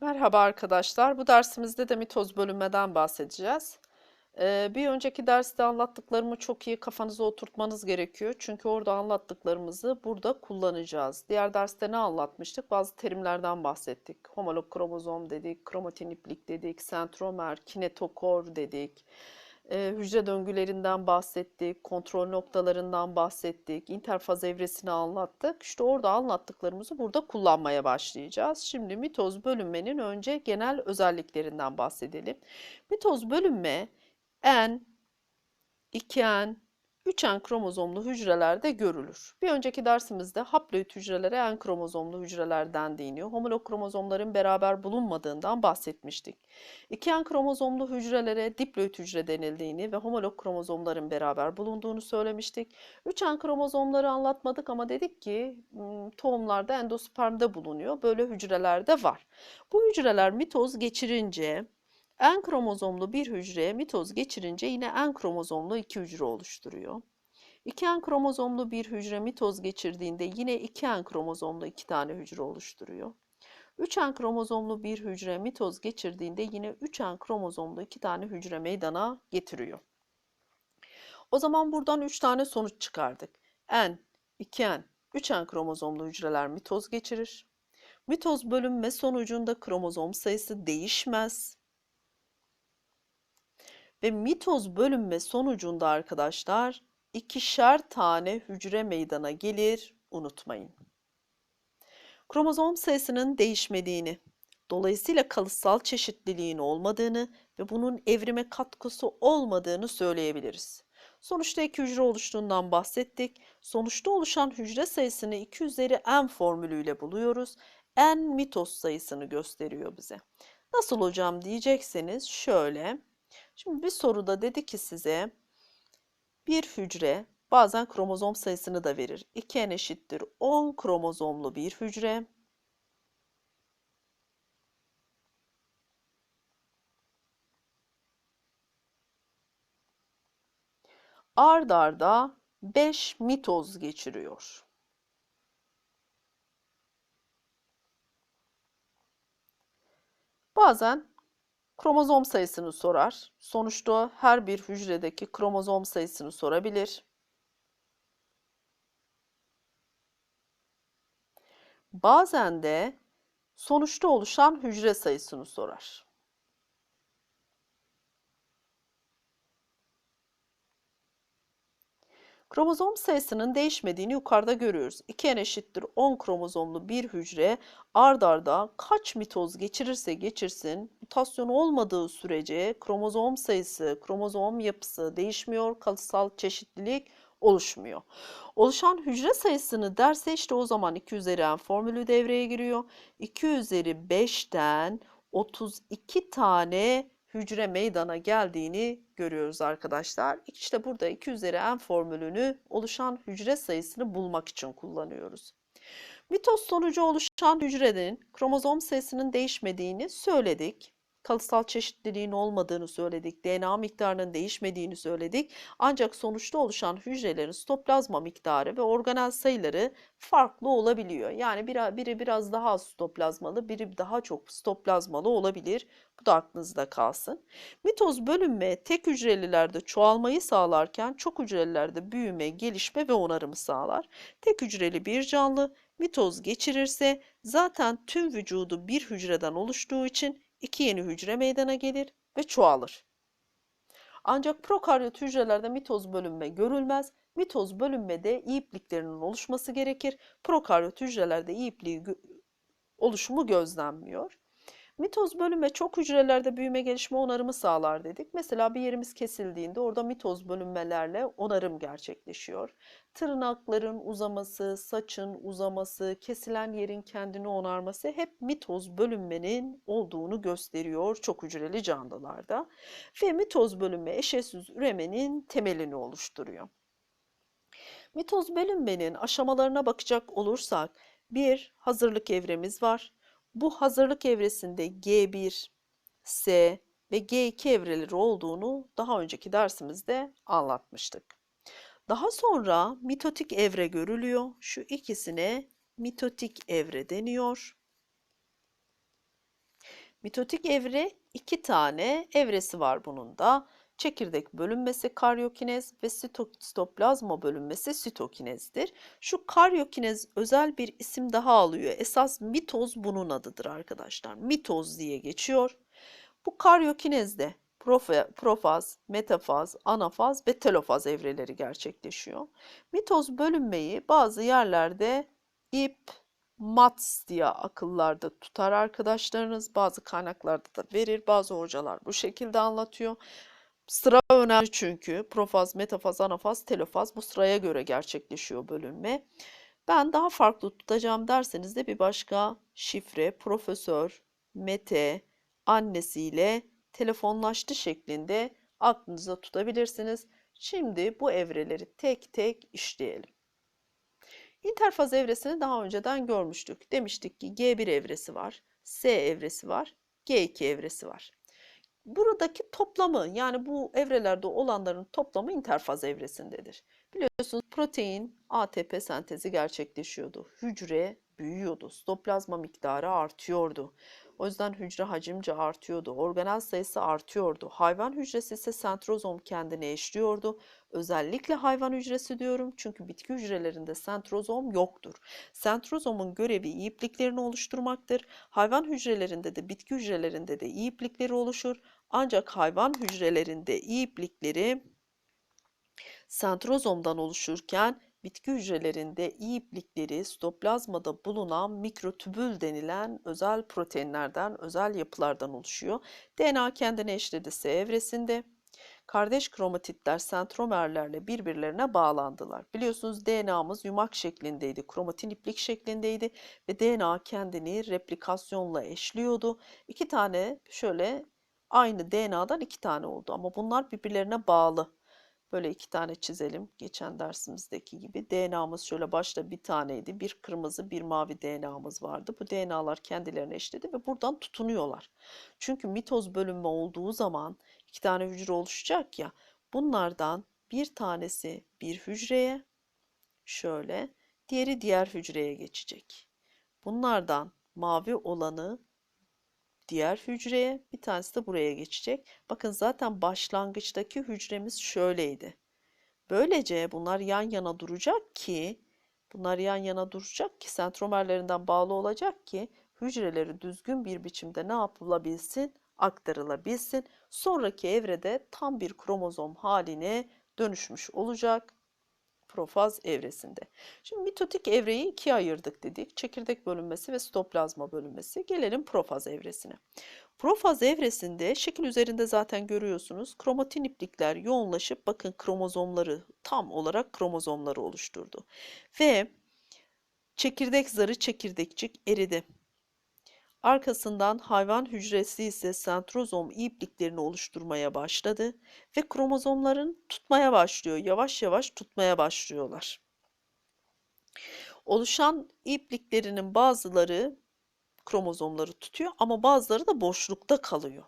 Merhaba arkadaşlar. Bu dersimizde de mitoz bölünmeden bahsedeceğiz. Ee, bir önceki derste anlattıklarımı çok iyi kafanıza oturtmanız gerekiyor. Çünkü orada anlattıklarımızı burada kullanacağız. Diğer derste ne anlatmıştık? Bazı terimlerden bahsettik. Homolog kromozom dedik, kromatin iplik dedik, sentromer, kinetokor dedik. Ee, hücre döngülerinden bahsettik, kontrol noktalarından bahsettik, interfaz evresini anlattık. İşte orada anlattıklarımızı burada kullanmaya başlayacağız. Şimdi mitoz bölünmenin önce genel özelliklerinden bahsedelim. Mitoz bölünme N, 2N, 3N kromozomlu hücrelerde görülür. Bir önceki dersimizde haploid hücrelere N kromozomlu hücreler dendiğini, homolog kromozomların beraber bulunmadığından bahsetmiştik. 2N kromozomlu hücrelere diploid hücre denildiğini ve homolog kromozomların beraber bulunduğunu söylemiştik. 3N kromozomları anlatmadık ama dedik ki tohumlarda endospermde bulunuyor. Böyle hücreler de var. Bu hücreler mitoz geçirince N kromozomlu bir hücreye mitoz geçirince yine N kromozomlu iki hücre oluşturuyor. 2N kromozomlu bir hücre mitoz geçirdiğinde yine 2N kromozomlu iki tane hücre oluşturuyor. 3N kromozomlu bir hücre mitoz geçirdiğinde yine 3N kromozomlu iki tane hücre meydana getiriyor. O zaman buradan 3 tane sonuç çıkardık. N, 2N, 3N kromozomlu hücreler mitoz geçirir. Mitoz bölünme sonucunda kromozom sayısı değişmez. Ve mitoz bölünme sonucunda arkadaşlar ikişer tane hücre meydana gelir unutmayın. Kromozom sayısının değişmediğini, dolayısıyla kalıtsal çeşitliliğin olmadığını ve bunun evrime katkısı olmadığını söyleyebiliriz. Sonuçta iki hücre oluştuğundan bahsettik. Sonuçta oluşan hücre sayısını 2 üzeri n formülüyle buluyoruz. n mitoz sayısını gösteriyor bize. Nasıl hocam diyecekseniz şöyle. Şimdi bir soruda dedi ki size bir hücre bazen kromozom sayısını da verir. 2n eşittir 10 kromozomlu bir hücre. Ard arda 5 mitoz geçiriyor. Bazen kromozom sayısını sorar. Sonuçta her bir hücredeki kromozom sayısını sorabilir. Bazen de sonuçta oluşan hücre sayısını sorar. Kromozom sayısının değişmediğini yukarıda görüyoruz. 2n eşittir 10 kromozomlu bir hücre ard arda kaç mitoz geçirirse geçirsin mutasyon olmadığı sürece kromozom sayısı, kromozom yapısı değişmiyor, kalıtsal çeşitlilik oluşmuyor. Oluşan hücre sayısını derse işte o zaman 2 üzeri n formülü devreye giriyor. 2 üzeri 5'ten 32 tane hücre meydana geldiğini görüyoruz arkadaşlar. İşte burada 2 üzeri n formülünü oluşan hücre sayısını bulmak için kullanıyoruz. Mitoz sonucu oluşan hücrenin kromozom sayısının değişmediğini söyledik kalıtsal çeşitliliğin olmadığını söyledik, DNA miktarının değişmediğini söyledik. Ancak sonuçta oluşan hücrelerin stoplazma miktarı ve organel sayıları farklı olabiliyor. Yani biri biraz daha az stoplazmalı, biri daha çok stoplazmalı olabilir. Bu da aklınızda kalsın. Mitoz bölünme tek hücrelilerde çoğalmayı sağlarken çok hücrelilerde büyüme, gelişme ve onarımı sağlar. Tek hücreli bir canlı mitoz geçirirse zaten tüm vücudu bir hücreden oluştuğu için iki yeni hücre meydana gelir ve çoğalır. Ancak prokaryot hücrelerde mitoz bölünme görülmez. Mitoz bölünmede iyi ipliklerinin oluşması gerekir. Prokaryot hücrelerde iyi ipliği oluşumu gözlenmiyor. Mitoz bölünme çok hücrelerde büyüme, gelişme, onarımı sağlar dedik. Mesela bir yerimiz kesildiğinde orada mitoz bölünmelerle onarım gerçekleşiyor. Tırnakların uzaması, saçın uzaması, kesilen yerin kendini onarması hep mitoz bölünmenin olduğunu gösteriyor çok hücreli canlılarda. Ve mitoz bölünme eşetsiz üremenin temelini oluşturuyor. Mitoz bölünmenin aşamalarına bakacak olursak bir hazırlık evremiz var. Bu hazırlık evresinde G1, S ve G2 evreleri olduğunu daha önceki dersimizde anlatmıştık. Daha sonra mitotik evre görülüyor. Şu ikisine mitotik evre deniyor. Mitotik evre iki tane evresi var bunun da. Çekirdek bölünmesi karyokinez ve sitoplazma bölünmesi sitokinezdir. Şu karyokinez özel bir isim daha alıyor. Esas mitoz bunun adıdır arkadaşlar. Mitoz diye geçiyor. Bu karyokinezde profaz, metafaz, anafaz ve telofaz evreleri gerçekleşiyor. Mitoz bölünmeyi bazı yerlerde ip, MATS diye akıllarda tutar arkadaşlarınız. Bazı kaynaklarda da verir. Bazı hocalar bu şekilde anlatıyor. Sıra önemli çünkü profaz, metafaz, anafaz, telofaz bu sıraya göre gerçekleşiyor bölünme. Ben daha farklı tutacağım derseniz de bir başka şifre profesör Mete annesiyle telefonlaştı şeklinde aklınıza tutabilirsiniz. Şimdi bu evreleri tek tek işleyelim. İnterfaz evresini daha önceden görmüştük. Demiştik ki G1 evresi var, S evresi var, G2 evresi var. Buradaki toplamı yani bu evrelerde olanların toplamı interfaz evresindedir. Biliyorsunuz protein ATP sentezi gerçekleşiyordu. Hücre büyüyordu. Stoplazma miktarı artıyordu. O yüzden hücre hacimce artıyordu. Organel sayısı artıyordu. Hayvan hücresi ise sentrozom kendine eşliyordu. Özellikle hayvan hücresi diyorum çünkü bitki hücrelerinde sentrozom yoktur. Sentrozomun görevi iyipliklerini oluşturmaktır. Hayvan hücrelerinde de bitki hücrelerinde de iyiplikleri oluşur. Ancak hayvan hücrelerinde iyiplikleri sentrozomdan oluşurken bitki hücrelerinde iyi iplikleri stoplazmada bulunan mikrotübül denilen özel proteinlerden, özel yapılardan oluşuyor. DNA kendine eşledi S evresinde. Kardeş kromatitler sentromerlerle birbirlerine bağlandılar. Biliyorsunuz DNA'mız yumak şeklindeydi, kromatin iplik şeklindeydi ve DNA kendini replikasyonla eşliyordu. İki tane şöyle aynı DNA'dan iki tane oldu ama bunlar birbirlerine bağlı. Böyle iki tane çizelim. Geçen dersimizdeki gibi. DNA'mız şöyle başta bir taneydi. Bir kırmızı bir mavi DNA'mız vardı. Bu DNA'lar kendilerine eşledi ve buradan tutunuyorlar. Çünkü mitoz bölünme olduğu zaman iki tane hücre oluşacak ya. Bunlardan bir tanesi bir hücreye şöyle diğeri diğer hücreye geçecek. Bunlardan mavi olanı diğer hücreye, bir tanesi de buraya geçecek. Bakın zaten başlangıçtaki hücremiz şöyleydi. Böylece bunlar yan yana duracak ki bunlar yan yana duracak ki sentromerlerinden bağlı olacak ki hücreleri düzgün bir biçimde ne yapılabilsin? aktarılabilsin. Sonraki evrede tam bir kromozom haline dönüşmüş olacak profaz evresinde. Şimdi mitotik evreyi ikiye ayırdık dedik. Çekirdek bölünmesi ve stoplazma bölünmesi. Gelelim profaz evresine. Profaz evresinde şekil üzerinde zaten görüyorsunuz. Kromatin iplikler yoğunlaşıp bakın kromozomları tam olarak kromozomları oluşturdu. Ve çekirdek zarı çekirdekçik eridi. Arkasından hayvan hücresi ise sentrozom ipliklerini oluşturmaya başladı ve kromozomların tutmaya başlıyor. Yavaş yavaş tutmaya başlıyorlar. Oluşan ipliklerinin bazıları kromozomları tutuyor ama bazıları da boşlukta kalıyor.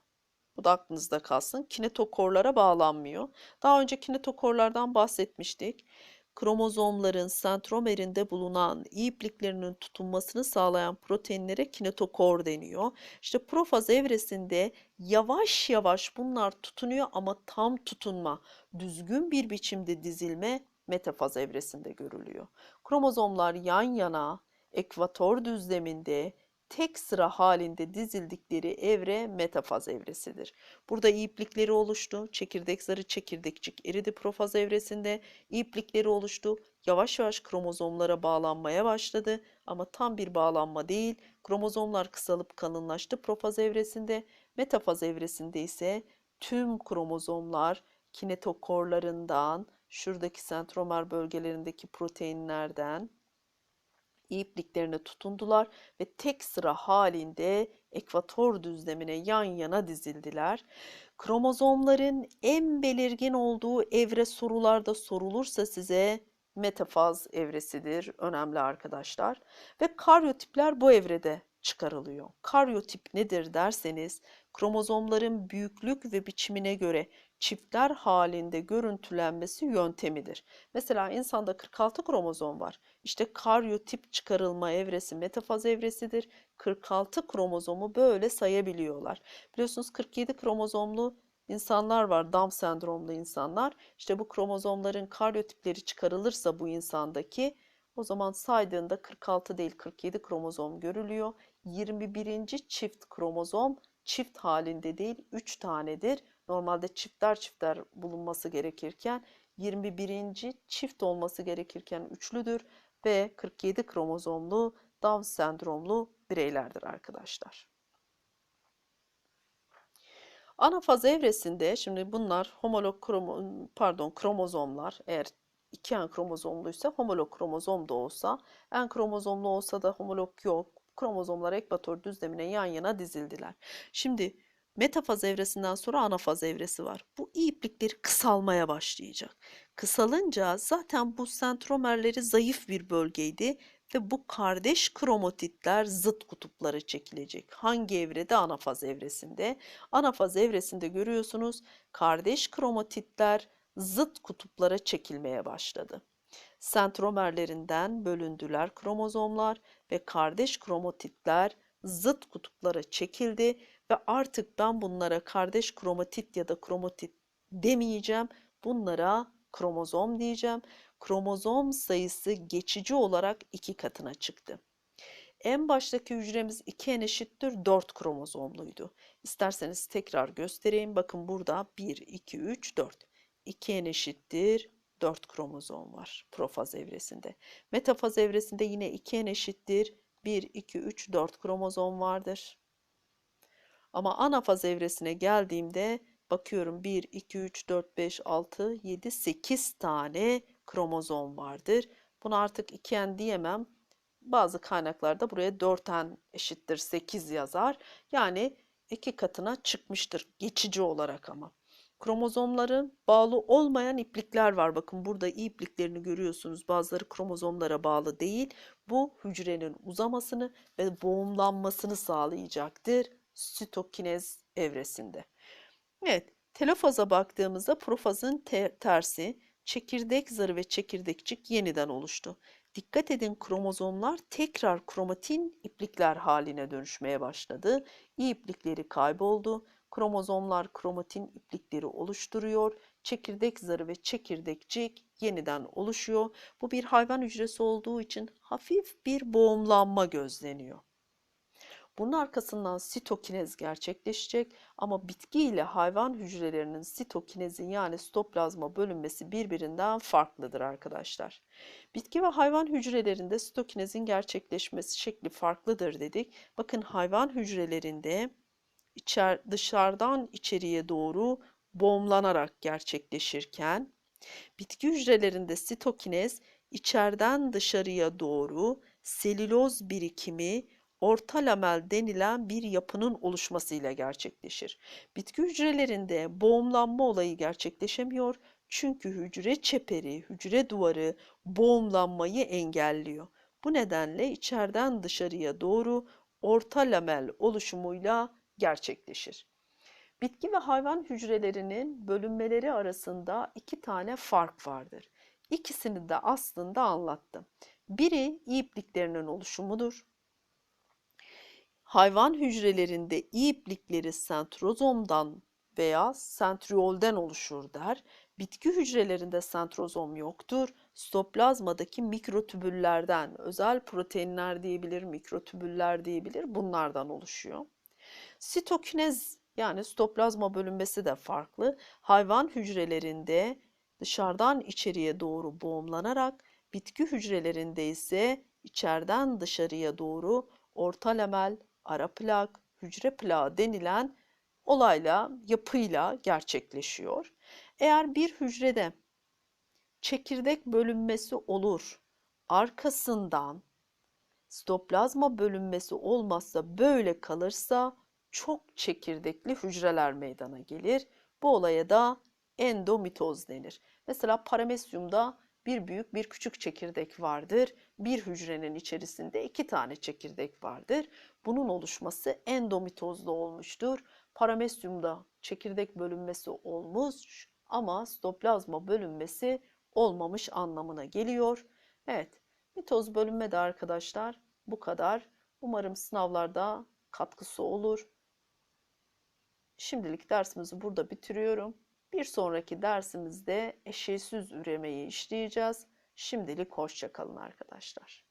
Bu da aklınızda kalsın. Kinetokorlara bağlanmıyor. Daha önce kinetokorlardan bahsetmiştik kromozomların sentromerinde bulunan ipliklerinin tutunmasını sağlayan proteinlere kinetokor deniyor. İşte profaz evresinde yavaş yavaş bunlar tutunuyor ama tam tutunma, düzgün bir biçimde dizilme metafaz evresinde görülüyor. Kromozomlar yan yana ekvator düzleminde tek sıra halinde dizildikleri evre metafaz evresidir. Burada iplikleri oluştu. Çekirdek zarı çekirdekçik eridi profaz evresinde. iplikleri oluştu. Yavaş yavaş kromozomlara bağlanmaya başladı ama tam bir bağlanma değil. Kromozomlar kısalıp kalınlaştı profaz evresinde. Metafaz evresinde ise tüm kromozomlar kinetokorlarından, şuradaki sentromer bölgelerindeki proteinlerden ipliklerine tutundular ve tek sıra halinde ekvator düzlemine yan yana dizildiler. Kromozomların en belirgin olduğu evre sorularda sorulursa size metafaz evresidir. Önemli arkadaşlar. Ve karyotipler bu evrede çıkarılıyor. Karyotip nedir derseniz kromozomların büyüklük ve biçimine göre çiftler halinde görüntülenmesi yöntemidir. Mesela insanda 46 kromozom var. İşte karyotip çıkarılma evresi metafaz evresidir. 46 kromozomu böyle sayabiliyorlar. Biliyorsunuz 47 kromozomlu insanlar var, Down sendromlu insanlar. İşte bu kromozomların karyotipleri çıkarılırsa bu insandaki o zaman saydığında 46 değil 47 kromozom görülüyor. 21. çift kromozom çift halinde değil 3 tanedir. Normalde çiftler çiftler bulunması gerekirken 21. çift olması gerekirken üçlüdür ve 47 kromozomlu Down sendromlu bireylerdir arkadaşlar. Anafaz evresinde şimdi bunlar homolog kromo, pardon kromozomlar eğer iki en kromozomluysa homolog kromozom da olsa en kromozomlu olsa da homolog yok. Kromozomlar ekvator düzlemine yan yana dizildiler. Şimdi metafaz evresinden sonra anafaz evresi var. Bu iplikleri kısalmaya başlayacak. Kısalınca zaten bu sentromerleri zayıf bir bölgeydi ve bu kardeş kromatitler zıt kutuplara çekilecek. Hangi evrede? Anafaz evresinde. Anafaz evresinde görüyorsunuz kardeş kromatitler zıt kutuplara çekilmeye başladı. Sentromerlerinden bölündüler kromozomlar ve kardeş kromatitler zıt kutuplara çekildi ve artık ben bunlara kardeş kromatit ya da kromatit demeyeceğim. Bunlara kromozom diyeceğim. Kromozom sayısı geçici olarak iki katına çıktı. En baştaki hücremiz 2n eşittir 4 kromozomluydu. İsterseniz tekrar göstereyim. Bakın burada 1, 2, 3, 4. 2n eşittir 4 kromozom var profaz evresinde. Metafaz evresinde yine 2n eşittir 1, 2, 3, 4 kromozom vardır. Ama anafaz evresine geldiğimde bakıyorum 1, 2, 3, 4, 5, 6, 7, 8 tane kromozom vardır. Bunu artık 2n diyemem. Bazı kaynaklarda buraya 4n eşittir 8 yazar. Yani iki katına çıkmıştır geçici olarak ama. Kromozomların bağlı olmayan iplikler var. Bakın burada ipliklerini görüyorsunuz. Bazıları kromozomlara bağlı değil. Bu hücrenin uzamasını ve boğumlanmasını sağlayacaktır sitokinez evresinde. Evet, telofaza baktığımızda profazın te tersi çekirdek zarı ve çekirdekçik yeniden oluştu. Dikkat edin kromozomlar tekrar kromatin iplikler haline dönüşmeye başladı. İ iplikleri kayboldu. Kromozomlar kromatin iplikleri oluşturuyor. Çekirdek zarı ve çekirdekçik yeniden oluşuyor. Bu bir hayvan hücresi olduğu için hafif bir boğumlanma gözleniyor. Bunun arkasından sitokinez gerçekleşecek ama bitki ile hayvan hücrelerinin sitokinezin yani sitoplazma bölünmesi birbirinden farklıdır arkadaşlar. Bitki ve hayvan hücrelerinde sitokinezin gerçekleşmesi şekli farklıdır dedik. Bakın hayvan hücrelerinde içer, dışarıdan içeriye doğru boğumlanarak gerçekleşirken bitki hücrelerinde sitokinez içeriden dışarıya doğru selüloz birikimi orta lamel denilen bir yapının oluşmasıyla gerçekleşir. Bitki hücrelerinde boğumlanma olayı gerçekleşemiyor çünkü hücre çeperi, hücre duvarı boğumlanmayı engelliyor. Bu nedenle içeriden dışarıya doğru orta lamel oluşumuyla gerçekleşir. Bitki ve hayvan hücrelerinin bölünmeleri arasında iki tane fark vardır. İkisini de aslında anlattım. Biri ipliklerinin oluşumudur. Hayvan hücrelerinde iplikleri sentrozomdan veya sentriolden oluşur der. Bitki hücrelerinde sentrozom yoktur. Stoplazmadaki mikrotübüllerden, özel proteinler diyebilir, mikrotübüller diyebilir, bunlardan oluşuyor. Sitokinez yani stoplazma bölünmesi de farklı. Hayvan hücrelerinde dışarıdan içeriye doğru boğumlanarak, bitki hücrelerinde ise içeriden dışarıya doğru orta lamel, ara plak, hücre plağı denilen olayla, yapıyla gerçekleşiyor. Eğer bir hücrede çekirdek bölünmesi olur, arkasından stoplazma bölünmesi olmazsa böyle kalırsa çok çekirdekli hücreler meydana gelir. Bu olaya da endomitoz denir. Mesela paramesyumda bir büyük bir küçük çekirdek vardır. Bir hücrenin içerisinde iki tane çekirdek vardır. Bunun oluşması endomitozda olmuştur. Paramesyumda çekirdek bölünmesi olmuş ama sitoplazma bölünmesi olmamış anlamına geliyor. Evet, mitoz bölünme de arkadaşlar bu kadar. Umarım sınavlarda katkısı olur. Şimdilik dersimizi burada bitiriyorum. Bir sonraki dersimizde eşeğsiz üremeyi işleyeceğiz. Şimdilik hoşça kalın arkadaşlar.